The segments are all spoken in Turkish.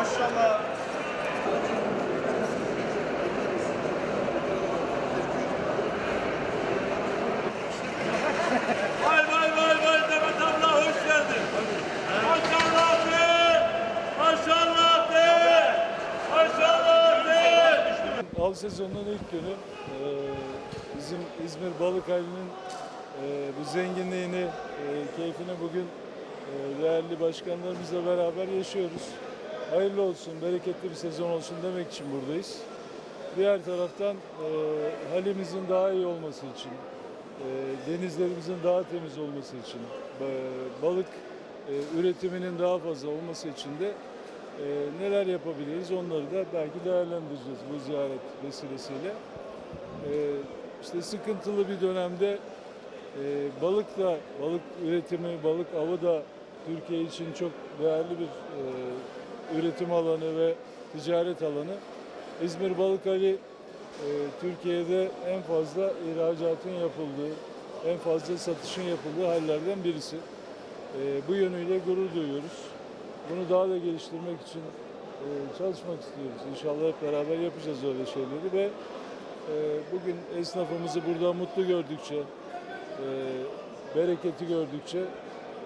Maşallah. Sezonunun ilk günü e, bizim İzmir Balıkaylı'nın e, bu zenginliğini, e, keyfini bugün değerli başkanlarımızla beraber yaşıyoruz. Hayırlı olsun, bereketli bir sezon olsun demek için buradayız. Diğer taraftan halimizin daha iyi olması için, denizlerimizin daha temiz olması için, ba- balık üretiminin daha fazla olması için de e, neler yapabiliriz onları da belki değerlendireceğiz bu ziyaret vesilesiyle. E, işte sıkıntılı bir dönemde e, balık da, balık üretimi, balık avı da Türkiye için çok değerli bir e, üretim alanı ve ticaret alanı. İzmir Balık Ali e, Türkiye'de en fazla ihracatın yapıldığı, en fazla satışın yapıldığı hallerden birisi. E, bu yönüyle gurur duyuyoruz. Bunu daha da geliştirmek için e, çalışmak istiyoruz. İnşallah hep beraber yapacağız öyle şeyleri ve e, bugün esnafımızı burada mutlu gördükçe, e, bereketi gördükçe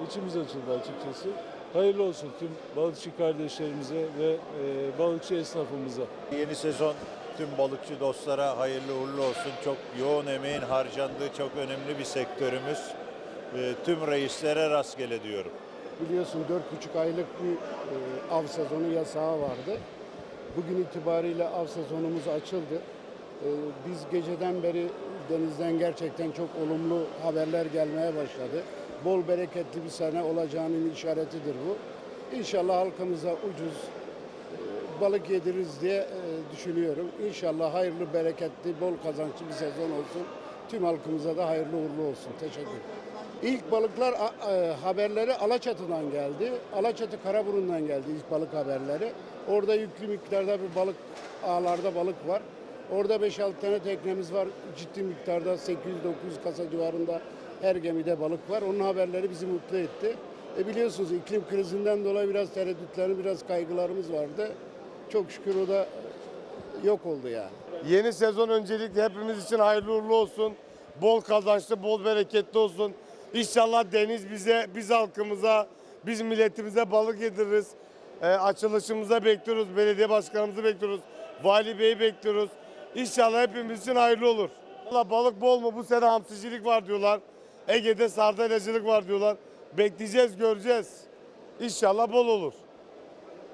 içimiz açıldı açıkçası. Hayırlı olsun tüm balıkçı kardeşlerimize ve e, balıkçı esnafımıza. Yeni sezon tüm balıkçı dostlara hayırlı uğurlu olsun. Çok yoğun emeğin harcandığı çok önemli bir sektörümüz. Ee, Tüm reislere rastgele diyorum. Biliyorsun dört buçuk aylık bir e, av sezonu yasağı vardı. Bugün itibariyle av sezonumuz açıldı. E, biz geceden beri denizden gerçekten çok olumlu haberler gelmeye başladı. Bol bereketli bir sene olacağının işaretidir bu. İnşallah halkımıza ucuz e, balık yediririz diye e, düşünüyorum. İnşallah hayırlı, bereketli, bol kazançlı bir sezon olsun. Tüm halkımıza da hayırlı uğurlu olsun. Teşekkür ederim. İlk balıklar e, haberleri Alaçatı'dan geldi. Alaçatı Karaburun'dan geldi ilk balık haberleri. Orada yüklü miktarda bir balık ağlarda balık var. Orada 5-6 tane teknemiz var. Ciddi miktarda 800-900 kasa civarında her gemide balık var. Onun haberleri bizi mutlu etti. E biliyorsunuz iklim krizinden dolayı biraz tereddütlerimiz, biraz kaygılarımız vardı. Çok şükür o da e, yok oldu yani. Yeni sezon öncelikle hepimiz için hayırlı uğurlu olsun. Bol kazançlı, bol bereketli olsun. İnşallah deniz bize, biz halkımıza, biz milletimize balık yediririz. Ee, açılışımıza bekliyoruz, belediye başkanımızı bekliyoruz, vali beyi bekliyoruz. İnşallah hepimiz için hayırlı olur. Valla balık bol mu? Bu sene hamsicilik var diyorlar. Ege'de sardalacılık var diyorlar. Bekleyeceğiz, göreceğiz. İnşallah bol olur.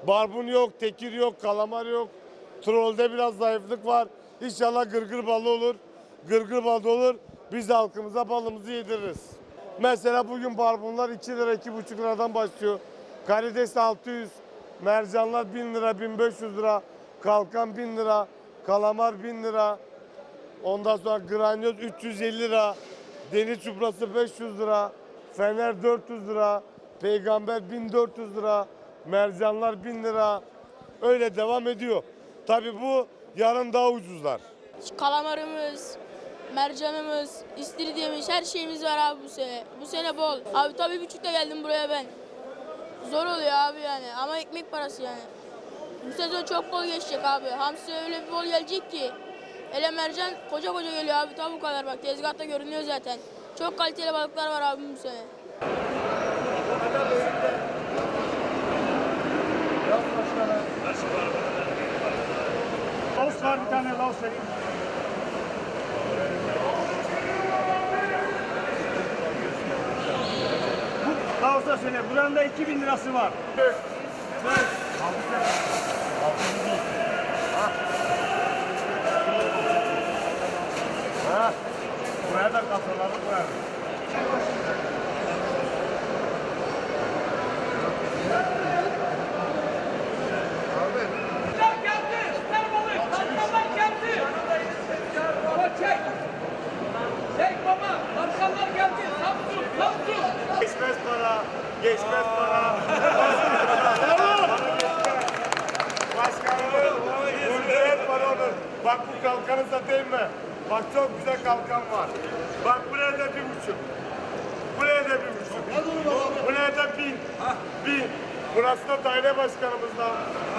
Barbun yok, tekir yok, kalamar yok. Trolde biraz zayıflık var. İnşallah gırgır balı olur. Gırgır balı olur. Biz halkımıza balımızı yediririz. Mesela bugün barbunlar 2 lira, 2,5 liradan başlıyor. Karides 600, mercanlar 1000 lira, 1500 lira. Kalkan 1000 lira, kalamar 1000 lira. Ondan sonra granyoz 350 lira. Deniz çuprası 500 lira. Fener 400 lira. Peygamber 1400 lira. Mercanlar 1000 lira. Öyle devam ediyor. Tabii bu yarın daha ucuzlar. Kalamarımız, mercanımız, istiridyemiş her şeyimiz var abi bu sene. Bu sene bol. Abi tabii buçukta geldim buraya ben. Zor oluyor abi yani ama ekmek parası yani. Bu sezon çok bol geçecek abi. Hamsi öyle bir bol gelecek ki. Hele mercan koca koca geliyor abi tabii bu kadar bak tezgahta görünüyor zaten. Çok kaliteli balıklar var abi bu sene. Laos var bir tane Laos vereyim. Bu Laos'a söyle. Buranın da 2000 lirası var. Ha. Buraya da kasaları koyarım. Bak bu kalkanı satayım mı? Bak çok güzel kalkan var. Bak buraya da bir buçuk. Buraya da bir buçuk. Buraya da bin. Bin. Burası da daire başkanımızdan.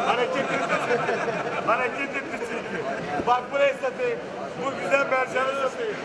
Hareket etti çünkü. Hareket etti çünkü. Bak burayı satayım. Bu güzel mercanı satayım.